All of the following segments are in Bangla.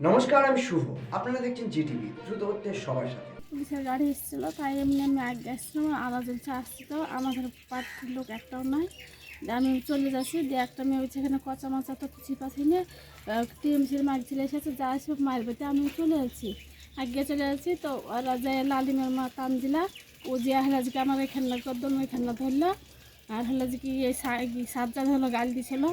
নমস্কার, আমি শুভ। আপনারা দেখছেন জিটিভি, দ্রুত হচ্ছে সবার সাথে। গাড়ি এসেছিল, তাই এমনি আমি আগে আসছিলাম আলাদা আসছি তো, আমাদের পার্টির লোক একটাও নয় আমি চলে যাচ্ছি, দিয়ে একটা মেয়ে হচ্ছে এখানে কচা মাচা তো কিছু পাচ্ছি না। টিএমসির মার ছেলে এসেছে, যা আসবে মারবে তো আমি চলে যাচ্ছি। আগে চলে যাচ্ছি তো, ওরা যে লালিমের মা তানজিলা, ও যে হেলাজিকে আমার এখানে কদ্দম এখানে ধরলো আর হলো যে কি এই সা- কি সাজ্জাদ হলো, গাল দিছিল।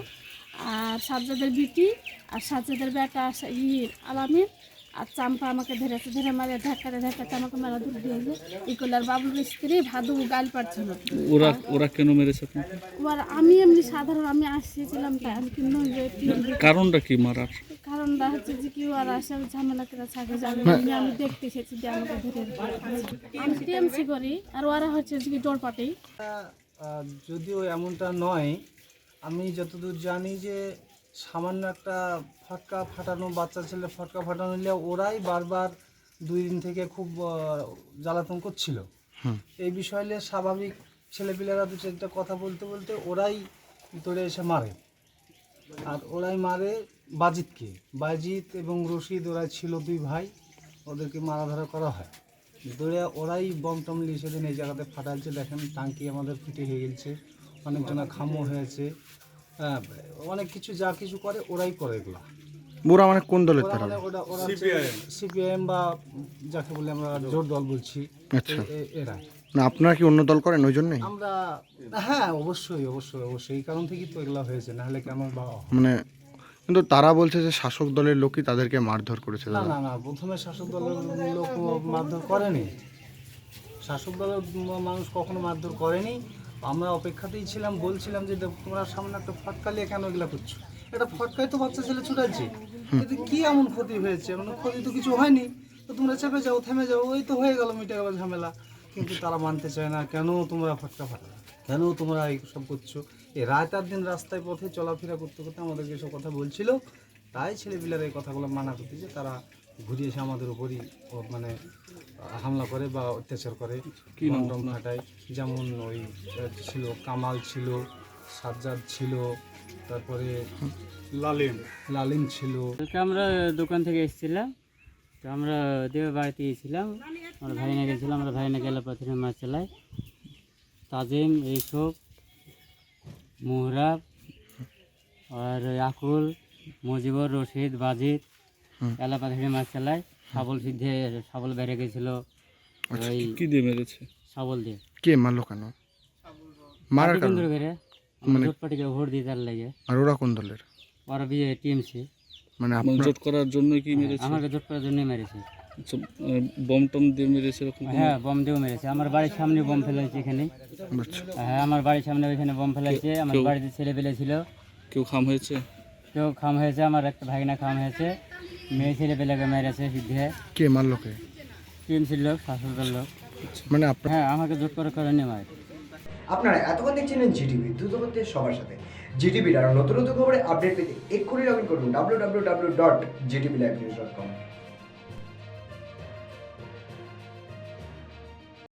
আর সাজ্জাদের বিটি আর সাজ্জাদের বেটা সা- ই আলামিন। আর চাম্পা আমাকে ধরেছে ধরে মারে ধাক্কাতে ধাক্কাতে আমাকে মারা দূর দিয়েছে ইকলার বাবুর স্ত্রী ভাদু গাল পাচ্ছিল ওরা ওরা কেন মেরেছে এবার আমি এমনি সাধারণ আমি আসছিলাম তাই আমি কিন্তু যে কারণটা কি মারার? কারণটা হচ্ছে যে কি ওরা আসে ঝামেলা করে থাকে জানি আমি দেখতে এসেছি যে আমাকে ধরে আমি টিএমসি করি আর ওরা হচ্ছে যে কি ডোর পাটি যদিও এমনটা নয় আমি যতদূর জানি যে সামান্য একটা ফটকা ফাটানো বাচ্চা ছেলে ফটকা ফাটানো নিলে ওরাই বারবার দুই দিন থেকে খুব জ্বালাতন করছিল। এই বিষয় নিয়ে স্বাভাবিক ছেলেপিলেরা দু চারটা কথা বলতে বলতে ওরাই ভিতরে এসে মারে। আর ওরাই মারে বাজিতকে। বাজিত এবং রশিদ ওরাই ছিল দুই ভাই ওদেরকে মারাধরা করা হয়। ধরে ওরাই বম টম নিয়ে সেদিন এই জায়গাতে ফাটাচ্ছে। দেখেন টাঙ্কি আমাদের ফিটে হয়ে গেছে। অনেকজনা খামো হয়েছে। হ্যাঁ অনেক কিছু যা কিছু করে ওরাই করে এগুলো। বুড়া মানে কোন দলের ওরা তারা? মানে ওরা ওরা সিপিআইএম। বা যাকে বলে আমরা জোর দল বলছি আচ্ছা। এরা। না আপনারা কি অন্য দল করেন ওই জন্যই? আমরা হ্যাঁ অবশ্যই অবশ্যই অবশ্যই। এই কারণ থেকেই তো এগুলা হয়েছে নাহলে কেন বা মানে কিন্তু তারা বলছে যে শাসক দলের লোকই তাদেরকে মারধর করেছে না না না প্রথমে শাসক দলের লোক মারধর করেনি। শাসক দলের মানুষ কখনো মারধর করেনি। আমরা অপেক্ষাতেই ছিলাম বলছিলাম যে তোমরা সামনে একটা ফটকা নিয়ে কেন এগুলা করছ? এটা ফটকায় তো বাচ্চা ছেলে ছুটাচ্ছে। এতে কি এমন ক্ষতি হয়েছে? মানে ক্ষতি তো কিছু হয়নি। তো তোমরা চেপে যাও থেমে যাও ওই তো হয়ে গেল মিটে গেল ঝামেলা। কিন্তু তারা মানতে চায় না কেন তোমরা ফটকা ফাটা কেন তোমরা এইসব করছ? এই রাত আর দিন রাস্তায় পথে চলাফেরা করতে করতে আমাদেরকে এসব কথা বলছিল। তাই ছেলেপিলারা এই কথাগুলো মানা করতেছে তারা ঘুরিয়ে এসে আমাদের উপরই মানে হামলা করে বা অত্যাচার করে। কি বম ফাটায়। যেমন ওই ছিল কামাল ছিল সাজ্জাদ ছিল তারপরে লালিম। লালিম ছিল। আমরা দোকান থেকে এসেছিলাম তো আমরা দেবের বাড়িতে গিয়েছিলাম। আমরা ভাইনা গেছিলাম আমরা ভাইনা গেলে প্রথমে মাছ চালাই তাজিম এইসব মোহরাব আর আকুল মজিবর রশিদ বাজিদ এলা পাথরে মাছ চালায় শাবল সিদ্ধে শাবল বেড়ে গেছিল। ওই কি দিয়ে মেরেছে? শাবল দিয়ে। কে মারলো কেন? মারার কারণ? মানে- জোটপাটিকে ভোট দিয়ে তার লাগে। আর ওরা কোন দলের? ওরা বিয়ে টিএমসি। মানে মানে আপনার জোট করার জন্য কি মেরেছে? আমাকে জোট করার জন্যই মেরেছে। আচ্ছা, বম টম দিয়ে মেরেছে এরকম হ্যাঁ বম দিয়েও মেরেছে। আমার বাড়ির সামনে বম ফেলেছে এখানে। আচ্ছা। হ্যাঁ আমার বাড়ির সামনে ওইখানে বম ফেলেছে। আমার বাড়িতে ছেলে পেলে ছিল। কেউ খাম হয়েছে? কেউ খাম হয়েছে আমার একটা ভাগনা খাম হয়েছে। মেয়ে ছেলে পেলেকে মেরেছে সিদ্ধে। কে মারলো কে টিএমসির লোক শাসকের লোক। মানে আপনার হ্যাঁ আমাকে জোর করে করে নিয়ে মারে আপনারা এতক্ষণ দেখছিলেন জিটিভি দ্রুত সবার সাথে। জিটিভির আরও নতুন নতুন খবরে আপডেট পেতে এক্ষুনি লগ ইন করুন W W W dot GTV live news dot com